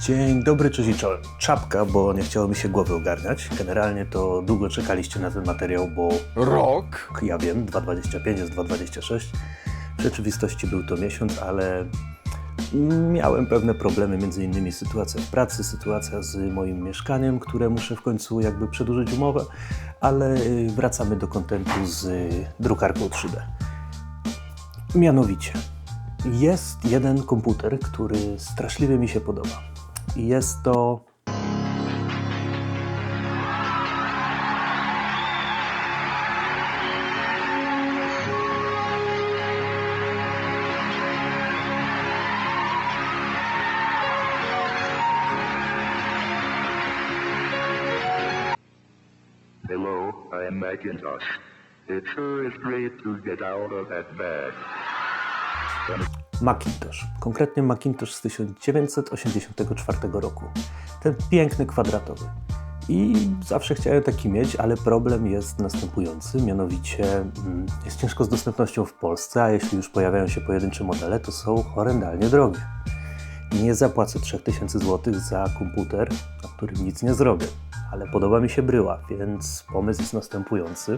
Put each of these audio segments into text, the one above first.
Dzień dobry, cześć i czołem. Czapka, bo nie chciało mi się głowy ogarniać. Generalnie to długo czekaliście na ten materiał, bo Rok? ja wiem, 2,25 jest 2,26. W rzeczywistości był to miesiąc, ale miałem pewne problemy, między innymi sytuacja w pracy, sytuacja z moim mieszkaniem, które muszę w końcu jakby przedłużyć umowę, ale y, wracamy do kontentu z y, drukarką 3D. Mianowicie, jest jeden komputer, który straszliwie mi się podoba. Jest to Hello, I am Macintosh. It sure is great to get out of that bag. Macintosh, konkretnie Macintosh z 1984 roku. Ten piękny kwadratowy. I zawsze chciałem taki mieć, ale problem jest następujący, mianowicie mm, jest ciężko z dostępnością w Polsce, a jeśli już pojawiają się pojedyncze modele, to są horrendalnie drogie. Nie zapłacę 3000 zł za komputer, na którym nic nie zrobię, ale podoba mi się bryła, więc pomysł jest następujący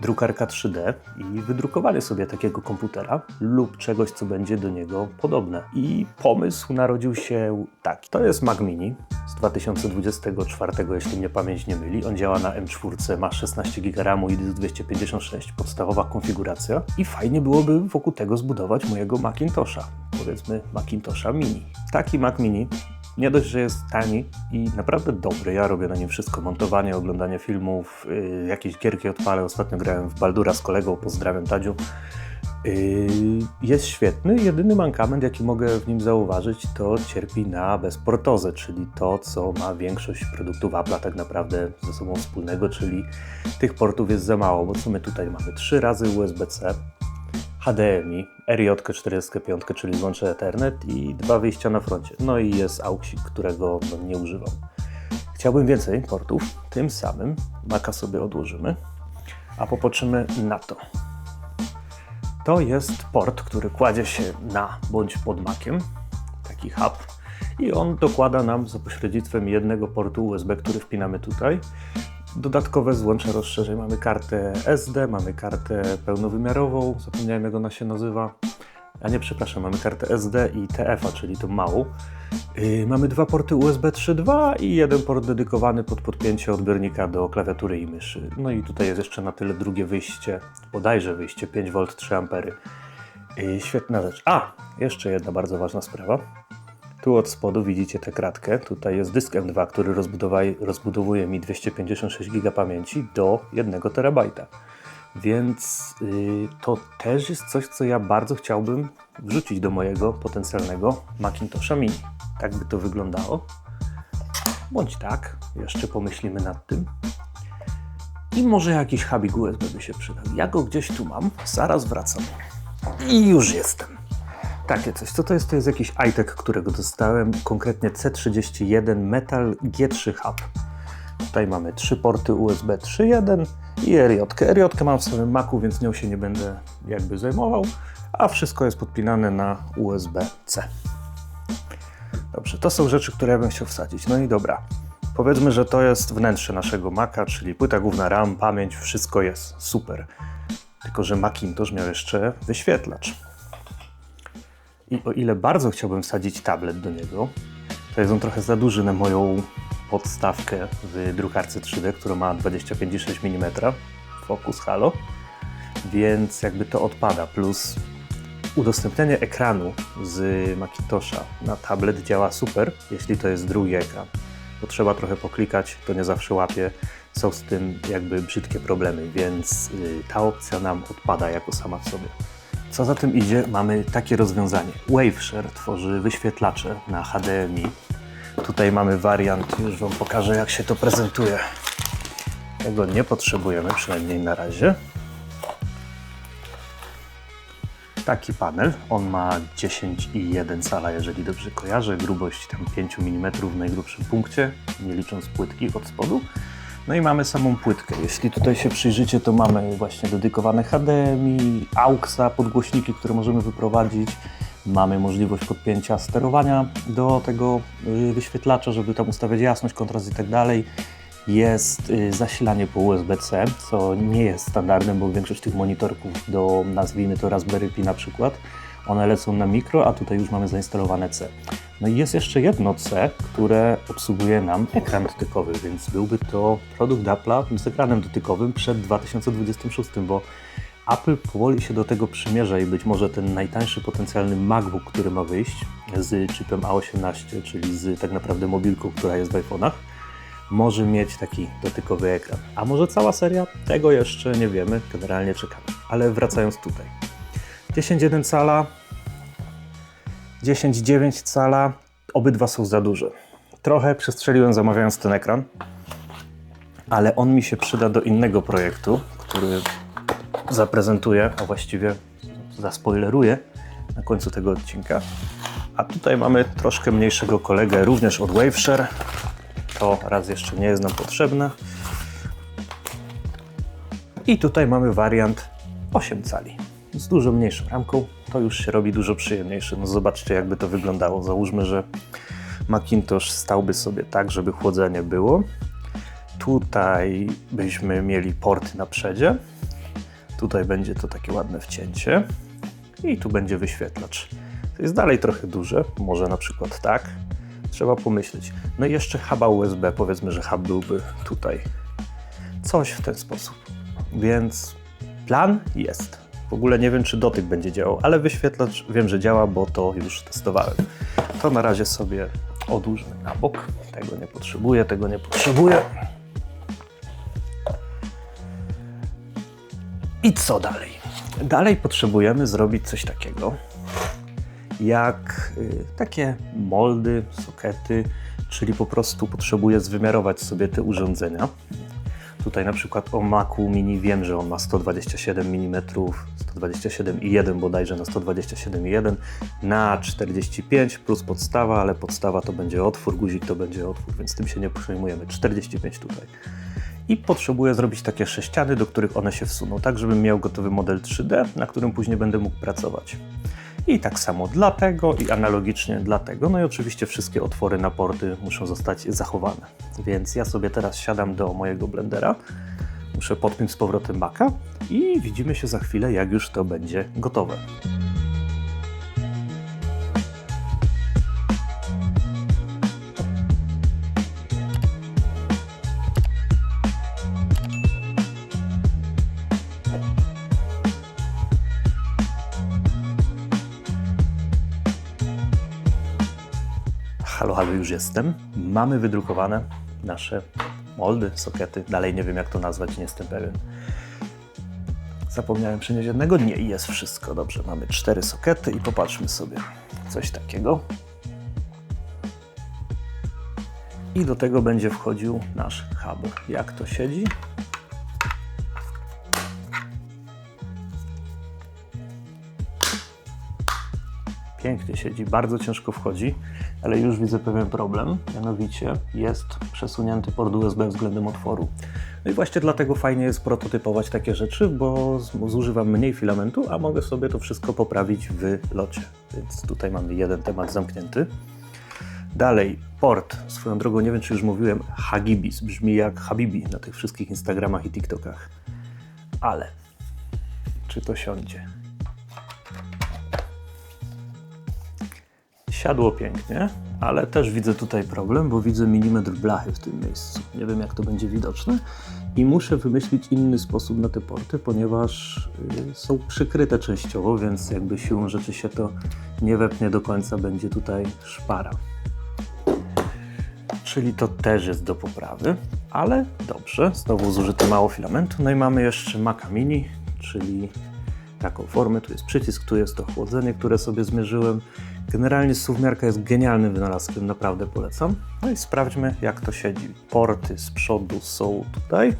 drukarka 3D i wydrukowanie sobie takiego komputera lub czegoś, co będzie do niego podobne. I pomysł narodził się taki. To jest Mac Mini z 2024, jeśli mnie pamięć nie myli. On działa na M4, ma 16 GB RAMu i dysk 256, podstawowa konfiguracja. I fajnie byłoby wokół tego zbudować mojego Macintosha, powiedzmy Macintosha Mini. Taki Mac Mini nie dość, że jest tani i naprawdę dobry. Ja robię na nim wszystko: montowanie, oglądanie filmów, yy, jakieś gierki odpalę. Ostatnio grałem w Baldura z kolegą, pozdrawiam Tadziu. Yy, jest świetny. Jedyny mankament, jaki mogę w nim zauważyć, to cierpi na bezportozę, czyli to, co ma większość produktów Apple'a tak naprawdę ze sobą wspólnego, czyli tych portów jest za mało, bo co my tutaj mamy? Trzy razy USB-C, HDMI, RJ45, czyli łącze Ethernet i dwa wyjścia na froncie. No i jest AUXik, którego nie używam. Chciałbym więcej portów, tym samym Maca sobie odłożymy, a popatrzymy na to. To jest port, który kładzie się na bądź pod Maciem, taki hub i on dokłada nam za pośrednictwem jednego portu USB, który wpinamy tutaj, dodatkowe złącze rozszerzeń. Mamy kartę SD, mamy kartę pełnowymiarową, zapomniałem jak ona się nazywa. A nie, przepraszam, mamy kartę SD i TF-a, czyli tą małą. Yy, mamy dwa porty USB 3.2 i jeden port dedykowany pod podpięcie odbiornika do klawiatury i myszy. No i tutaj jest jeszcze na tyle drugie wyjście, bodajże wyjście 5V 3 A. Yy, świetna rzecz. A, jeszcze jedna bardzo ważna sprawa. Tu od spodu widzicie tę kratkę. Tutaj jest dysk M2, który rozbudowuje mi 256 GB pamięci do 1 TB. Więc yy, to też jest coś, co ja bardzo chciałbym wrzucić do mojego potencjalnego Macintosha Mini. Tak by to wyglądało. Bądź tak, jeszcze pomyślimy nad tym. I może jakiś hubik USB by się przydał. Ja go gdzieś tu mam, zaraz wracam. I już jestem. Takie coś. Co to jest? To jest jakiś iTech, którego dostałem, konkretnie C31 Metal G3 Hub. Tutaj mamy trzy porty USB 3.1 i RJ. RJ mam w samym Macu, więc nią się nie będę jakby zajmował, a wszystko jest podpinane na USB-C. Dobrze, to są rzeczy, które ja bym chciał wsadzić. No i dobra. Powiedzmy, że to jest wnętrze naszego Maca, czyli płyta główna RAM, pamięć, wszystko jest super. Tylko, że Macintosh miał jeszcze wyświetlacz. I o ile bardzo chciałbym wsadzić tablet do niego, to jest on trochę za duży na moją podstawkę w drukarce 3D, która ma 25,6 mm, Focus Halo, więc jakby to odpada. Plus udostępnianie ekranu z Macintosha na tablet działa super, jeśli to jest drugi ekran, bo trzeba trochę poklikać, to nie zawsze łapie. Są z tym jakby brzydkie problemy, więc y, ta opcja nam odpada jako sama w sobie. Co za tym idzie, mamy takie rozwiązanie. Waveshare tworzy wyświetlacze na HDMI. Tutaj mamy wariant, już Wam pokażę jak się to prezentuje. Tego nie potrzebujemy, przynajmniej na razie. Taki panel, on ma 10,1 cala, jeżeli dobrze kojarzę, grubość tam 5 mm w najgrubszym punkcie, nie licząc płytki od spodu. No i mamy samą płytkę. Jeśli tutaj się przyjrzycie, to mamy właśnie dedykowane HDMI, AUXa, podgłośniki, które możemy wyprowadzić, Mamy możliwość podpięcia sterowania do tego y, wyświetlacza, żeby tam ustawiać jasność, kontrast i tak dalej. Jest y, zasilanie po USB-C, co nie jest standardem, bo większość tych monitorków do, nazwijmy to Raspberry Pi na przykład, one lecą na mikro, a tutaj już mamy zainstalowane C. No i jest jeszcze jedno C, które obsługuje nam ekran dotykowy, więc byłby to produkt Apple'a z ekranem dotykowym przed 2026, bo Apple powoli się do tego przymierza i być może ten najtańszy potencjalny MacBook, który ma wyjść z chipem A18, czyli z tak naprawdę mobilką, która jest w iPhone'ach, może mieć taki dotykowy ekran. A może cała seria? Tego jeszcze nie wiemy, generalnie czekamy. Ale wracając tutaj. 10,1 cala, 10,9 cala, obydwa są za duże. Trochę przestrzeliłem zamawiając ten ekran, ale on mi się przyda do innego projektu, który zaprezentuję, a właściwie zaspoileruję na końcu tego odcinka. A tutaj mamy troszkę mniejszego kolegę, również od Waveshare. To raz jeszcze nie jest nam potrzebne. I tutaj mamy wariant 8 cali. Z dużo mniejszą ramką, to już się robi dużo przyjemniejsze. No zobaczcie, jakby to wyglądało. Załóżmy, że Macintosh stałby sobie tak, żeby chłodzenie było. Tutaj byśmy mieli porty na przedzie. Tutaj będzie to takie ładne wcięcie. I tu będzie wyświetlacz. To jest dalej trochę duże, może na przykład tak. Trzeba pomyśleć. No i jeszcze huba USB, powiedzmy, że hub byłby tutaj. Coś w ten sposób. Więc plan jest. W ogóle nie wiem, czy dotyk będzie działał, ale wyświetlacz wiem, że działa, bo to już testowałem. To na razie sobie odłóżmy na bok. Tego nie potrzebuję, tego nie potrzebuję. I co dalej? Dalej potrzebujemy zrobić coś takiego, jak y, takie moldy, sokety, czyli po prostu potrzebuję zwymiarować sobie te urządzenia. Tutaj na przykład o Macu Mini wiem, że on ma 127 mm, 127,1 bodajże na 127,1 na 45 plus podstawa, ale podstawa to będzie otwór, guzik to będzie otwór, więc tym się nie przejmujemy. 45 tutaj. I potrzebuję zrobić takie sześciany, do których one się wsuną, tak żebym miał gotowy model 3D, na którym później będę mógł pracować. I tak samo dla tego i analogicznie dla tego. No i oczywiście wszystkie otwory na porty muszą zostać zachowane. Więc ja sobie teraz siadam do mojego blendera, muszę podpiąć z powrotem Maca i widzimy się za chwilę, jak już to będzie gotowe. Halo, już jestem. Mamy wydrukowane nasze moldy, sokety. Dalej nie wiem, jak to nazwać, nie jestem pewien. Zapomniałem przynieść jednego? Nie, i jest wszystko. Dobrze, mamy cztery sokety i popatrzmy sobie. Coś takiego. I do tego będzie wchodził nasz hub. Jak to siedzi? Pięknie siedzi, bardzo ciężko wchodzi, ale już widzę pewien problem, mianowicie jest przesunięty port USB względem otworu. No i właśnie dlatego fajnie jest prototypować takie rzeczy, bo zużywam mniej filamentu, a mogę sobie to wszystko poprawić w locie. Więc tutaj mamy jeden temat zamknięty. Dalej, port. Swoją drogą, nie wiem czy już mówiłem, Hagibis. Brzmi jak Habibi na tych wszystkich Instagramach i TikTokach. Ale, czy to siądzie? Siadło pięknie, ale też widzę tutaj problem, bo widzę milimetr blachy w tym miejscu. Nie wiem, jak to będzie widoczne. I muszę wymyślić inny sposób na te porty, ponieważ y, są przykryte częściowo, więc jakby siłą rzeczy się to nie wepnie do końca, będzie tutaj szpara. Czyli to też jest do poprawy, ale dobrze. Znowu zużyte mało filamentu. No i mamy jeszcze Maca Mini, czyli taką formę. Tu jest przycisk, tu jest to chłodzenie, które sobie zmierzyłem. Generalnie suwmiarka jest genialnym wynalazkiem, naprawdę polecam. No i sprawdźmy, jak to siedzi. Porty z przodu są tutaj.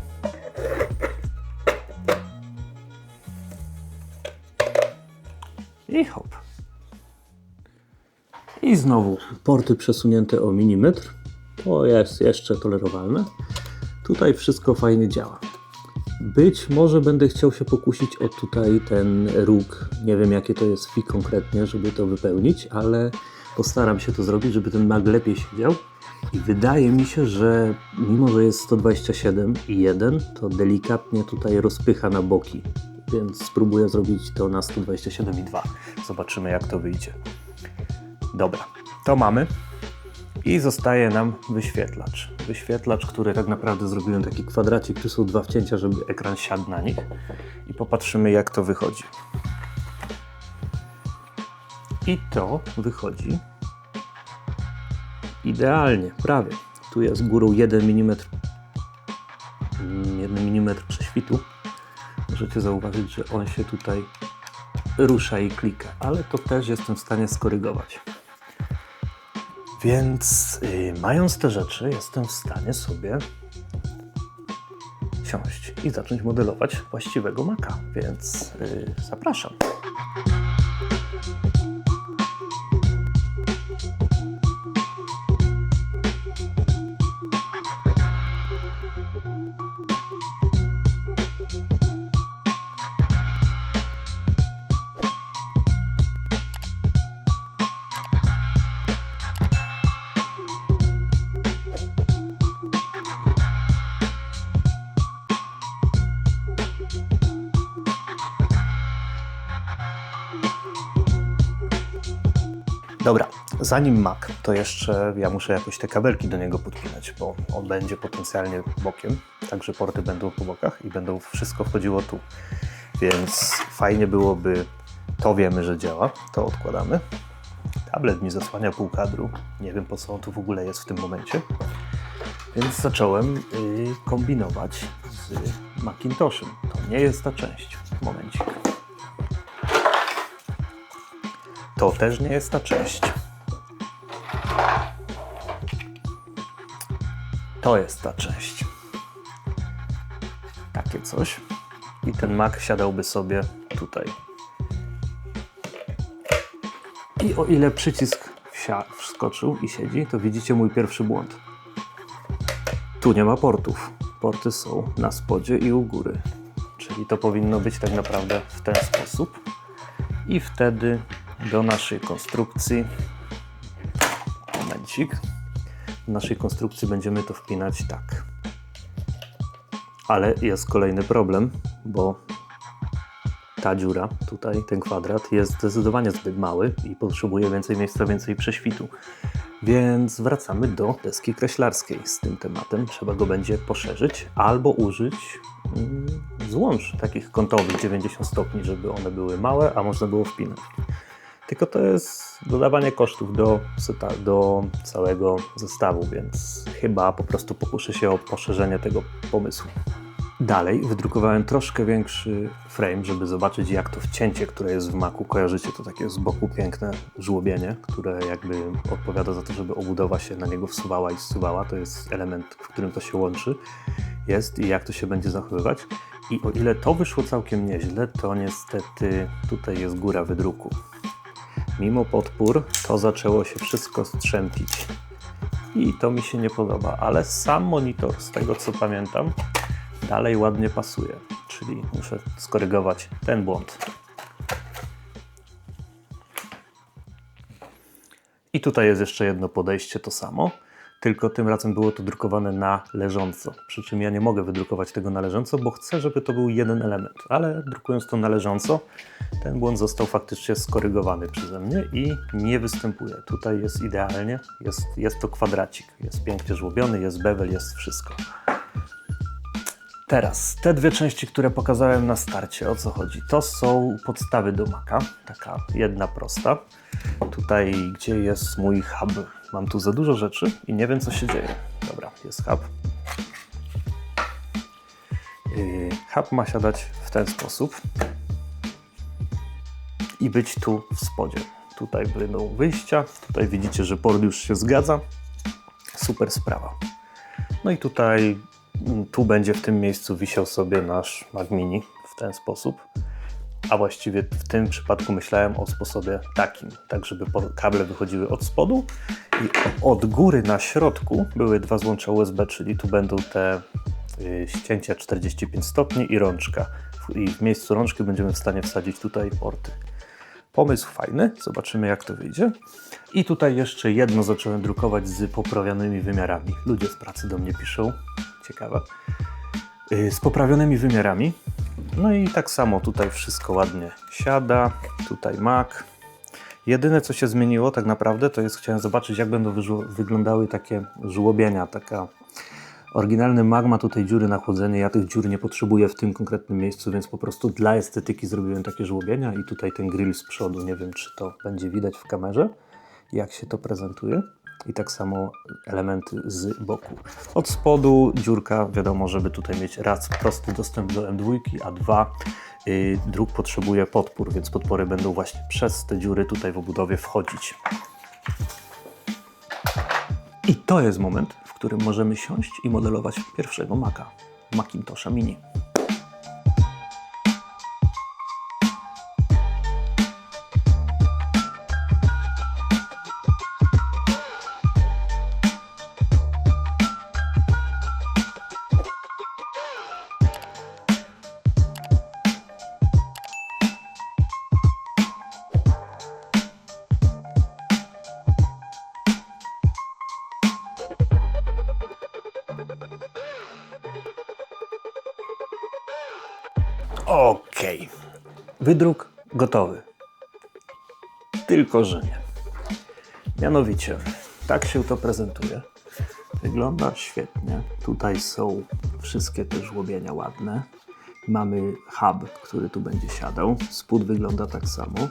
I hop. I znowu porty przesunięte o milimetr. To jest jeszcze tolerowalne. Tutaj wszystko fajnie działa. Być może będę chciał się pokusić o tutaj ten róg. Nie wiem jakie to jest fi konkretnie, żeby to wypełnić, ale postaram się to zrobić, żeby ten mag lepiej siedział. I wydaje mi się, że mimo, że jest 127 i 1, to delikatnie tutaj rozpycha na boki. Więc spróbuję zrobić to na 127 i 2. Zobaczymy jak to wyjdzie. Dobra, to mamy. I zostaje nam wyświetlacz. Wyświetlacz, który tak naprawdę zrobiłem taki kwadracik, tu są dwa wcięcia, żeby ekran siadł na nich. I popatrzymy jak to wychodzi. I to wychodzi idealnie, prawie. Tu jest górą 1 mm, 1 mm prześwitu. Możecie zauważyć, że on się tutaj rusza i klika, ale to też jestem w stanie skorygować. Więc y, mając te rzeczy, jestem w stanie sobie siąść i zacząć modelować właściwego maka. Więc y, zapraszam. Zanim Mac, to jeszcze ja muszę jakoś te kabelki do niego podpinać, bo on będzie potencjalnie bokiem, także porty będą po bokach i będą wszystko wchodziło tu. Więc fajnie byłoby, to wiemy, że działa, to odkładamy. Tablet mi zasłania pół kadru, nie wiem po co on tu w ogóle jest w tym momencie. Więc zacząłem y, kombinować z Macintoshem. To nie jest ta część. Momencik. To też nie jest ta część. To jest ta część. Takie coś. I ten Mac siadałby sobie tutaj. I o ile przycisk wskoczył i siedzi, to widzicie mój pierwszy błąd. Tu nie ma portów. Porty są na spodzie i u góry. Czyli to powinno być tak naprawdę w ten sposób. I wtedy do naszej konstrukcji. Momencik. Do naszej konstrukcji będziemy to wpinać tak. Ale jest kolejny problem, bo ta dziura, tutaj ten kwadrat jest zdecydowanie zbyt mały i potrzebuje więcej miejsca, więcej prześwitu. Więc wracamy do deski kreślarskiej z tym tematem. Trzeba go będzie poszerzyć albo użyć mm, złącz takich kątowych 90 stopni, żeby one były małe, a można było wpinać. Tylko to jest dodawanie kosztów do, do całego zestawu, więc chyba po prostu pokuszę się o poszerzenie tego pomysłu. Dalej wydrukowałem troszkę większy frame, żeby zobaczyć jak to wcięcie, które jest w maku, kojarzycie to takie z boku piękne żłobienie, które jakby odpowiada za to, żeby obudowa się na niego wsuwała i zsuwała. To jest element, w którym to się łączy. Jest i jak to się będzie zachowywać. I o ile to wyszło całkiem nieźle, to niestety tutaj jest góra wydruku. Mimo podpór to zaczęło się wszystko strzępić. I to mi się nie podoba, ale sam monitor, z tego co pamiętam, dalej ładnie pasuje. Czyli muszę skorygować ten błąd. I tutaj jest jeszcze jedno podejście, to samo, tylko tym razem było to drukowane na leżąco. Przy czym ja nie mogę wydrukować tego na leżąco, bo chcę, żeby to był jeden element, ale drukując to na leżąco, ten błąd został faktycznie skorygowany przeze mnie i nie występuje. Tutaj jest idealnie, jest, jest to kwadracik, jest pięknie żłobiony, jest bevel, jest wszystko. Teraz te dwie części, które pokazałem na starcie, o co chodzi? To są podstawy do Maca, taka jedna prosta. Tutaj, gdzie jest mój hub, mam tu za dużo rzeczy i nie wiem, co się dzieje. Dobra, jest hub. Yy, Hub ma siadać w ten sposób i być tu w spodzie. Tutaj będą wyjścia, tutaj widzicie, że port już się zgadza. Super sprawa. No i tutaj, mm, tu będzie w tym miejscu wisiał sobie nasz Mac Mini w ten sposób. A właściwie w tym przypadku myślałem o sposobie takim, tak żeby kable wychodziły od spodu i od góry na środku były dwa złącza USB, czyli tu będą te y, ścięcia 45 stopni i rączka. I w miejscu rączki będziemy w stanie wsadzić tutaj porty. Pomysł fajny, zobaczymy jak to wyjdzie. I tutaj jeszcze jedno zacząłem drukować z poprawionymi wymiarami. Ludzie z pracy do mnie piszą, ciekawe. Yy, Z poprawionymi wymiarami. No i tak samo tutaj wszystko ładnie siada. Tutaj mak. Jedyne co się zmieniło tak naprawdę to jest chciałem zobaczyć jak będą wyglądały takie żłobienia, taka Oryginalny mag ma tutaj dziury na chłodzenie. Ja tych dziur nie potrzebuję w tym konkretnym miejscu, więc po prostu dla estetyki zrobiłem takie żłobienia i tutaj ten grill z przodu. Nie wiem, czy to będzie widać w kamerze, jak się to prezentuje. I tak samo elementy z boku. Od spodu dziurka, wiadomo, żeby tutaj mieć raz prosty dostęp do M2, a dwa yy, druk potrzebuje podpór, więc podpory będą właśnie przez te dziury tutaj w obudowie wchodzić. I to jest moment, w którym możemy siąść i modelować pierwszego Maca, Macintosha Mini. Wydruk gotowy. Tylko, że nie. Mianowicie, tak się to prezentuje. Wygląda świetnie. Tutaj są wszystkie te żłobienia ładne. Mamy hub, który tu będzie siadał. Spód wygląda tak samo.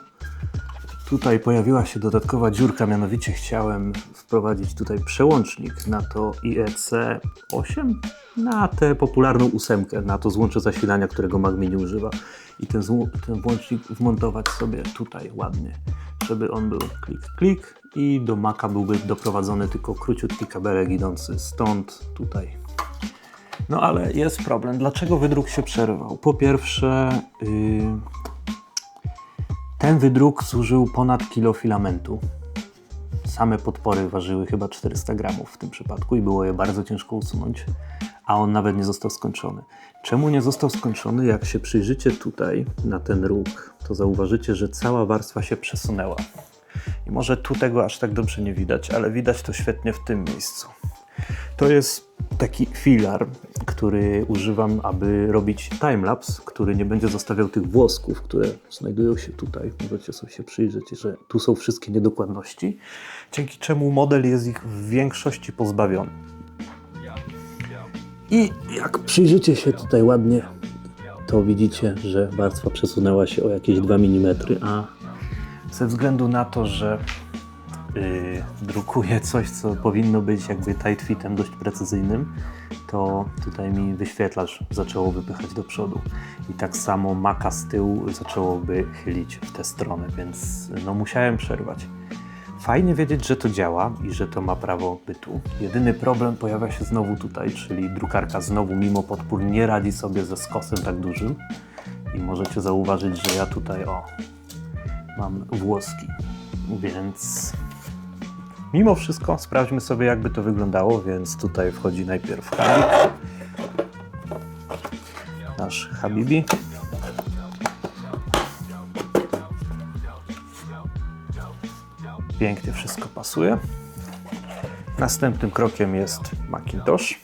Tutaj pojawiła się dodatkowa dziurka, mianowicie chciałem wprowadzić tutaj przełącznik na to IEC 8, na tę popularną ósemkę, na to złącze zasilania, którego Mac Mini używa. I ten, ten włącznik wmontować sobie tutaj ładnie, żeby on był klik, klik i do Maca byłby doprowadzony tylko króciutki kabelek idący stąd tutaj. No ale jest problem. Dlaczego wydruk się przerwał? Po pierwsze, yy, ten wydruk zużył ponad kilo filamentu. Same podpory ważyły chyba 400 gramów w tym przypadku i było je bardzo ciężko usunąć, a on nawet nie został skończony. Czemu nie został skończony? Jak się przyjrzycie tutaj na ten róg, to zauważycie, że cała warstwa się przesunęła. I może tu tego aż tak dobrze nie widać, ale widać to świetnie w tym miejscu. To jest taki filar, który używam, aby robić timelapse, który nie będzie zostawiał tych włosków, które znajdują się tutaj. Możecie sobie się przyjrzeć, że tu są wszystkie niedokładności, dzięki czemu model jest ich w większości pozbawiony. I jak przyjrzycie się tutaj ładnie, to widzicie, że warstwa przesunęła się o jakieś 2 mm, a ze względu na to, że yy, drukuję coś, co powinno być jakby tight fitem dość precyzyjnym, to tutaj mi wyświetlacz zaczęło wypychać do przodu. I tak samo maka z tyłu zaczęłoby chylić w tę stronę, więc no musiałem przerwać. Fajnie wiedzieć, że to działa i że to ma prawo bytu. Jedyny problem pojawia się znowu tutaj, czyli drukarka znowu mimo podpór nie radzi sobie ze skosem tak dużym. I możecie zauważyć, że ja tutaj o mam włoski, więc mimo wszystko sprawdźmy sobie jakby to wyglądało, więc tutaj wchodzi najpierw Habib, nasz Habibi. Pięknie wszystko pasuje. Następnym krokiem jest Macintosh.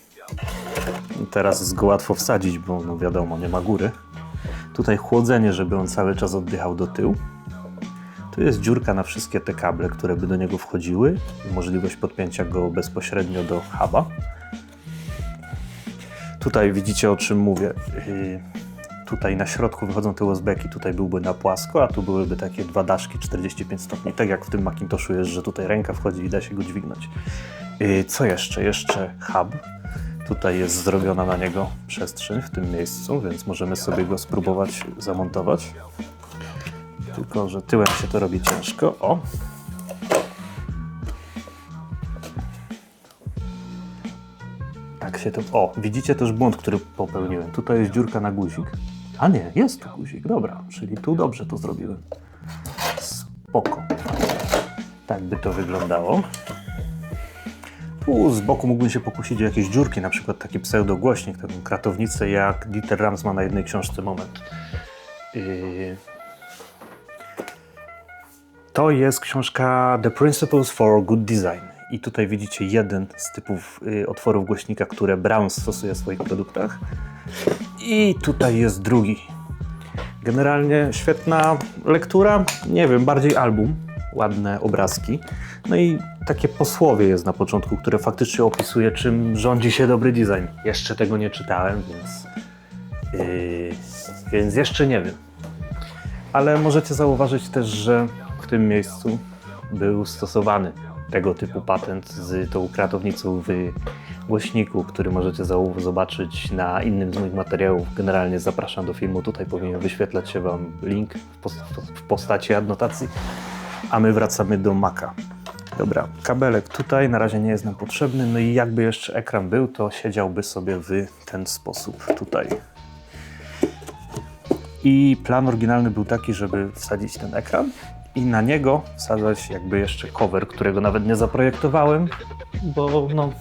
Teraz jest go łatwo wsadzić, bo no wiadomo, nie ma góry. Tutaj chłodzenie, żeby on cały czas oddychał do tyłu. Tu jest dziurka na wszystkie te kable, które by do niego wchodziły. Możliwość podpięcia go bezpośrednio do huba. Tutaj widzicie o czym mówię. Tutaj na środku wychodzą te USB-ki, tutaj byłby na płasko, a tu byłyby takie dwa daszki 45 stopni, tak jak w tym Macintoshu jest, że tutaj ręka wchodzi i da się go dźwignąć. Yy, Co jeszcze? Jeszcze hub. Tutaj jest zrobiona na niego przestrzeń w tym miejscu, więc możemy sobie go spróbować zamontować. Tylko, że tyłem się to robi ciężko. O! Tak się to. O, widzicie też błąd, który popełniłem. Tutaj jest dziurka na guzik. A nie, jest tu guzik, dobra. Czyli tu dobrze to zrobiłem. Spoko. Tak by to wyglądało. Tu z boku mógłbym się pokusić o jakieś dziurki, na przykład taki pseudogłośnik, taką kratownicę jak Dieter Rams ma na jednej książce Moment. Yy, To jest książka The Principles for Good Design. I tutaj widzicie jeden z typów y, otworów głośnika, które Brown stosuje w swoich produktach. I tutaj jest drugi. Generalnie świetna lektura, nie wiem, bardziej album, ładne obrazki. No i takie posłowie jest na początku, które faktycznie opisuje, czym rządzi się dobry design. Jeszcze tego nie czytałem, więc, yy, więc jeszcze nie wiem. Ale możecie zauważyć też, że w tym miejscu był stosowany tego typu patent z tą kratownicą w głośniku, który możecie zobaczyć na innym z moich materiałów. Generalnie zapraszam do filmu. Tutaj powinien wyświetlać się Wam link w, pos- w postaci adnotacji. A my wracamy do Maca. Dobra, kabelek tutaj na razie nie jest nam potrzebny. No i jakby jeszcze ekran był, to siedziałby sobie w ten sposób tutaj. I plan oryginalny był taki, żeby wsadzić ten ekran i na niego wsadzać jakby jeszcze cover, którego nawet nie zaprojektowałem, bo no,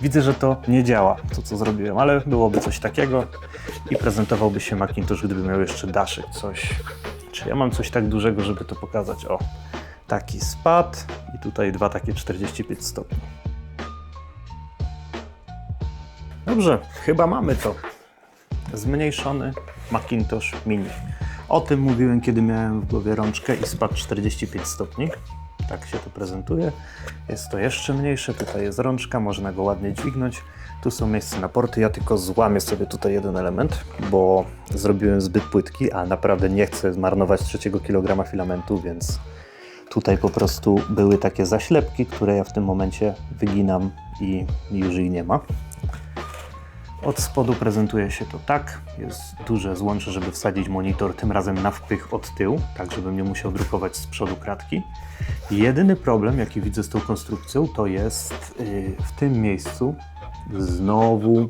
widzę, że to nie działa, to co zrobiłem, ale byłoby coś takiego i prezentowałby się Macintosh, gdyby miał jeszcze daszek, coś. Czy ja mam coś tak dużego, żeby to pokazać? O, taki spad i tutaj dwa takie 45 stopni. Dobrze, chyba mamy to zmniejszony Macintosh Mini. O tym mówiłem, kiedy miałem w głowie rączkę i spadł 45 stopni. Tak się to prezentuje. Jest to jeszcze mniejsze, tutaj jest rączka, można go ładnie dźwignąć. Tu są miejsca na porty, ja tylko złamię sobie tutaj jeden element, bo zrobiłem zbyt płytki, a naprawdę nie chcę zmarnować trzeciego kilograma filamentu, więc tutaj po prostu były takie zaślepki, które ja w tym momencie wyginam i już jej nie ma. Od spodu prezentuje się to tak. Jest duże złącze, żeby wsadzić monitor, tym razem na wpych od tyłu, tak żebym nie musiał drukować z przodu kratki. Jedyny problem, jaki widzę z tą konstrukcją, to jest yy, w tym miejscu znowu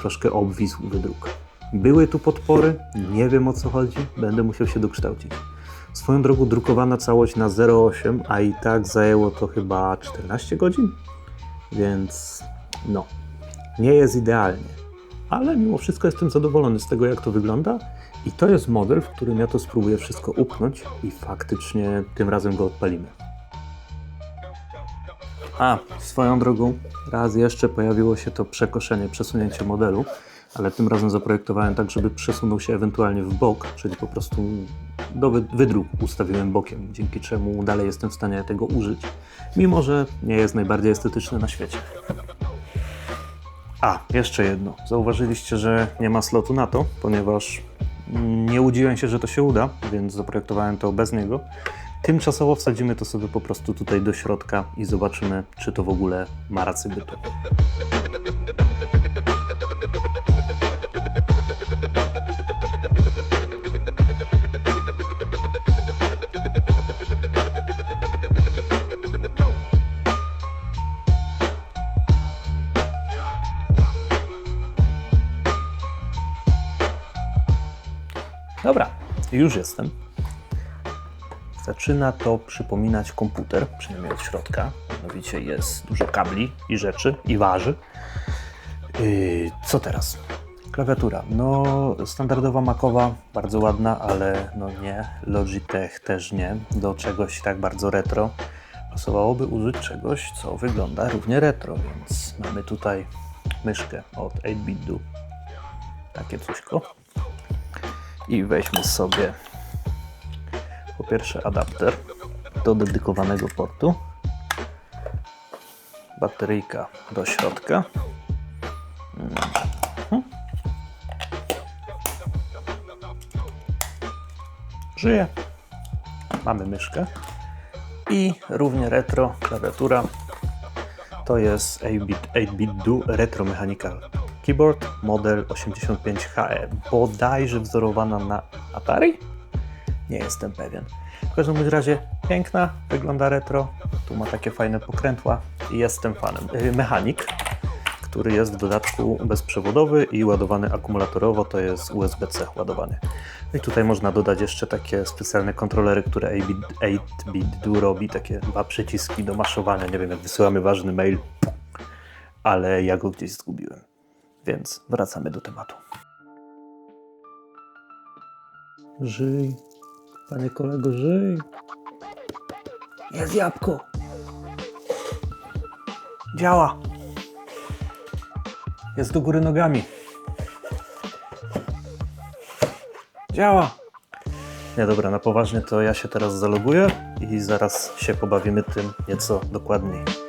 troszkę obwisł wydruk. Były tu podpory, nie wiem o co chodzi, będę musiał się dokształcić. Swoją drogą drukowana całość na 0,8, a i tak zajęło to chyba 14 godzin, więc no, nie jest idealnie, ale mimo wszystko jestem zadowolony z tego, jak to wygląda. I to jest model, w którym ja to spróbuję wszystko upchnąć i faktycznie tym razem go odpalimy. A, swoją drogą, raz jeszcze pojawiło się to przekoszenie, przesunięcie modelu, ale tym razem zaprojektowałem tak, żeby przesunął się ewentualnie w bok, czyli po prostu do wy- wydruk ustawiłem bokiem, dzięki czemu dalej jestem w stanie tego użyć, mimo że nie jest najbardziej estetyczny na świecie. A, jeszcze jedno. Zauważyliście, że nie ma slotu na to, ponieważ nie łudziłem się, że to się uda, więc zaprojektowałem to bez niego. Tymczasowo wsadzimy to sobie po prostu tutaj do środka i zobaczymy, czy to w ogóle ma rację bytu. Już jestem. Zaczyna to przypominać komputer, przynajmniej od środka. Mianowicie jest dużo kabli i rzeczy i waży. Yy, co teraz? Klawiatura. No, standardowa makowa, bardzo ładna, ale no nie. Logitech też nie. Do czegoś tak bardzo retro pasowałoby użyć czegoś, co wygląda równie retro, więc mamy tutaj myszkę od 8-bitu. Takie cośko. I weźmy sobie po pierwsze adapter do dedykowanego portu, bateryjka do środka. Mhm. Żyje. Mamy myszkę i równie retro klawiatura. To jest 8-bit 8-bit Do Retro Mechanical Keyboard model 85HE, bodajże wzorowana na Atari? Nie jestem pewien. W każdym razie piękna, wygląda retro. Tu ma takie fajne pokrętła i jestem fanem. Yy, Mechanik, który jest w dodatku bezprzewodowy i ładowany akumulatorowo, to jest USB-C ładowany. No i tutaj można dodać jeszcze takie specjalne kontrolery, które 8-bit 8-bit Do robi, takie dwa przyciski do maszowania. Nie wiem, jak wysyłamy ważny mail, ale ja go gdzieś zgubiłem. Więc wracamy do tematu. Żyj, panie kolego, żyj. Jest jabłko. Działa. Jest do góry nogami. Działa. Nie, dobra, na poważnie to ja się teraz zaloguję i zaraz się pobawimy tym nieco dokładniej.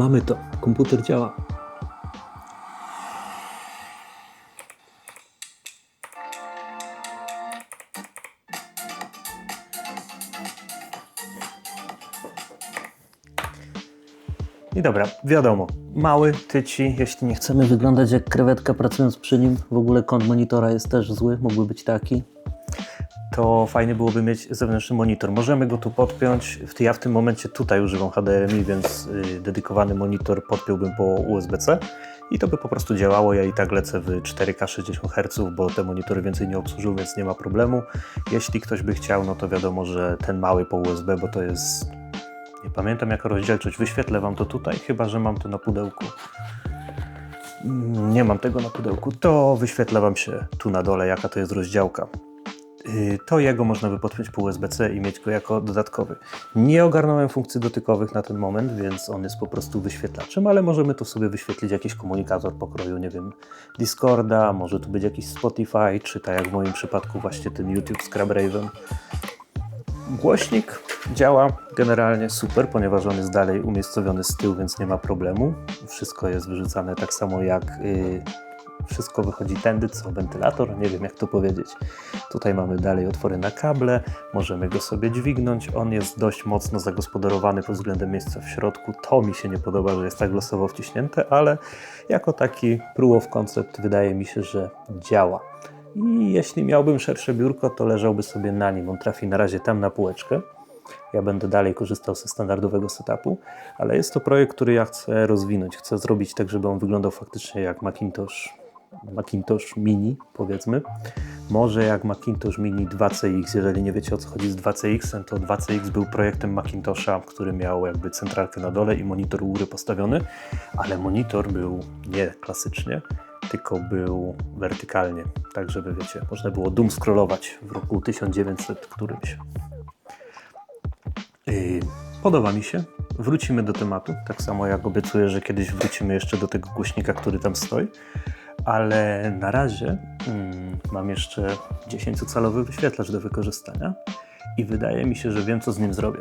Mamy to. Komputer działa. I dobra, wiadomo, mały, tyci, jeśli nie chcemy wyglądać jak krewetka pracując przy nim, w ogóle kąt monitora jest też zły, mógłby być taki, to fajnie byłoby mieć zewnętrzny monitor. Możemy go tu podpiąć, ja w tym momencie tutaj używam HDMI, więc y, dedykowany monitor podpiąłbym po USB-C i to by po prostu działało. Ja i tak lecę w 4K 60 Hz, bo te monitory więcej nie obsłużył, więc nie ma problemu. Jeśli ktoś by chciał, no to wiadomo, że ten mały po USB, bo to jest nie pamiętam jaka rozdzielczość. Wyświetlę Wam to tutaj, chyba że mam to na pudełku. Mm, Nie mam tego na pudełku. To wyświetla Wam się tu na dole, jaka to jest rozdziałka. Yy, To jego można by podpiąć po USB-C i mieć go jako dodatkowy. Nie ogarnąłem funkcji dotykowych na ten moment, więc on jest po prostu wyświetlaczem, ale możemy tu sobie wyświetlić jakiś komunikator pokroju, nie wiem, Discorda, może tu być jakiś Spotify, czy tak jak w moim przypadku właśnie ten YouTube z Crabraven. Głośnik działa generalnie super, ponieważ on jest dalej umiejscowiony z tyłu, więc nie ma problemu. Wszystko jest wyrzucane tak samo jak y, wszystko wychodzi tędy, co wentylator, nie wiem jak to powiedzieć. Tutaj mamy dalej otwory na kable, możemy go sobie dźwignąć. On jest dość mocno zagospodarowany pod względem miejsca w środku. To mi się nie podoba, że jest tak losowo wciśnięte, ale jako taki proof of concept wydaje mi się, że działa. I jeśli miałbym szersze biurko, to leżałby sobie na nim. On trafi na razie tam na półeczkę. Ja będę dalej korzystał ze standardowego setupu, ale jest to projekt, który ja chcę rozwinąć. Chcę zrobić tak, żeby on wyglądał faktycznie jak Macintosh, Macintosh Mini, powiedzmy. Może jak Macintosh Mini 2CX. Jeżeli nie wiecie o co chodzi z 2CX, to 2CX był projektem Macintosha, który miał jakby centralkę na dole i monitor u góry postawiony, ale monitor był nie klasycznie, tylko był wertykalnie, tak żeby wiecie, można było doom scrollować w roku 1900 którymś. Yy, Podoba mi się. Wrócimy do tematu. Tak samo jak obiecuję, że kiedyś wrócimy jeszcze do tego głośnika, który tam stoi. Ale na razie mm, mam jeszcze 10-calowy wyświetlacz do wykorzystania i wydaje mi się, że wiem, co z nim zrobię.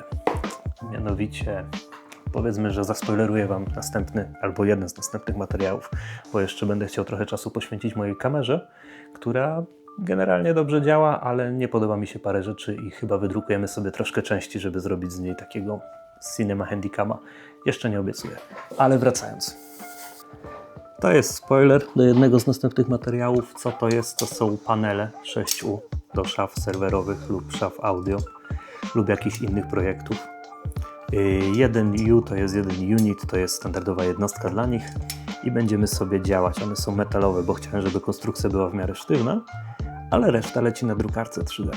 Mianowicie, powiedzmy, że zaspoileruję Wam następny albo jeden z następnych materiałów, bo jeszcze będę chciał trochę czasu poświęcić mojej kamerze, która generalnie dobrze działa, ale nie podoba mi się parę rzeczy i chyba wydrukujemy sobie troszkę części, żeby zrobić z niej takiego cinema handicama. Jeszcze nie obiecuję. Ale wracając. To jest spoiler do jednego z następnych materiałów. Co to jest? To są panele 6U do szaf serwerowych lub szaf audio lub jakichś innych projektów. Yy, 1U to jest jeden unit, to jest standardowa jednostka dla nich i będziemy sobie działać. One są metalowe, bo chciałem, żeby konstrukcja była w miarę sztywna, ale reszta leci na drukarce 3D.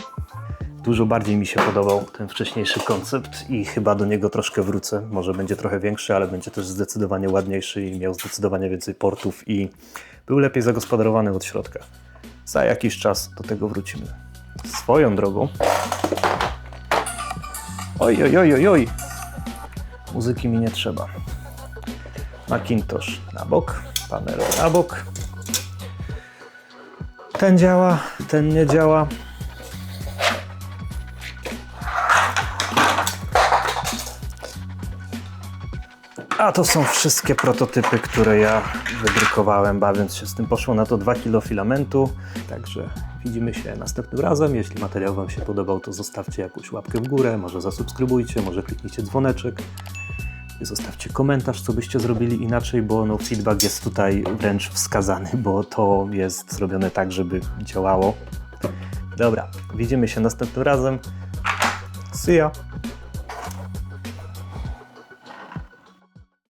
Dużo bardziej mi się podobał ten wcześniejszy koncept i chyba do niego troszkę wrócę. Może będzie trochę większy, ale będzie też zdecydowanie ładniejszy i miał zdecydowanie więcej portów i był lepiej zagospodarowany od środka. Za jakiś czas do tego wrócimy. Swoją drogą. Oj, oj, oj, oj, oj. Muzyki mi nie trzeba. Macintosh na bok, panel na bok. Ten działa, ten nie działa. A to są wszystkie prototypy, które ja wydrukowałem, bawiąc się z tym. Poszło na to 2 kg filamentu, także widzimy się następnym razem. Jeśli materiał Wam się podobał, to zostawcie jakąś łapkę w górę, może zasubskrybujcie, może kliknijcie dzwoneczek. Zostawcie komentarz, co byście zrobili inaczej, bo no, feedback jest tutaj wręcz wskazany, bo to jest zrobione tak, żeby działało. Dobra, widzimy się następnym razem. See ya!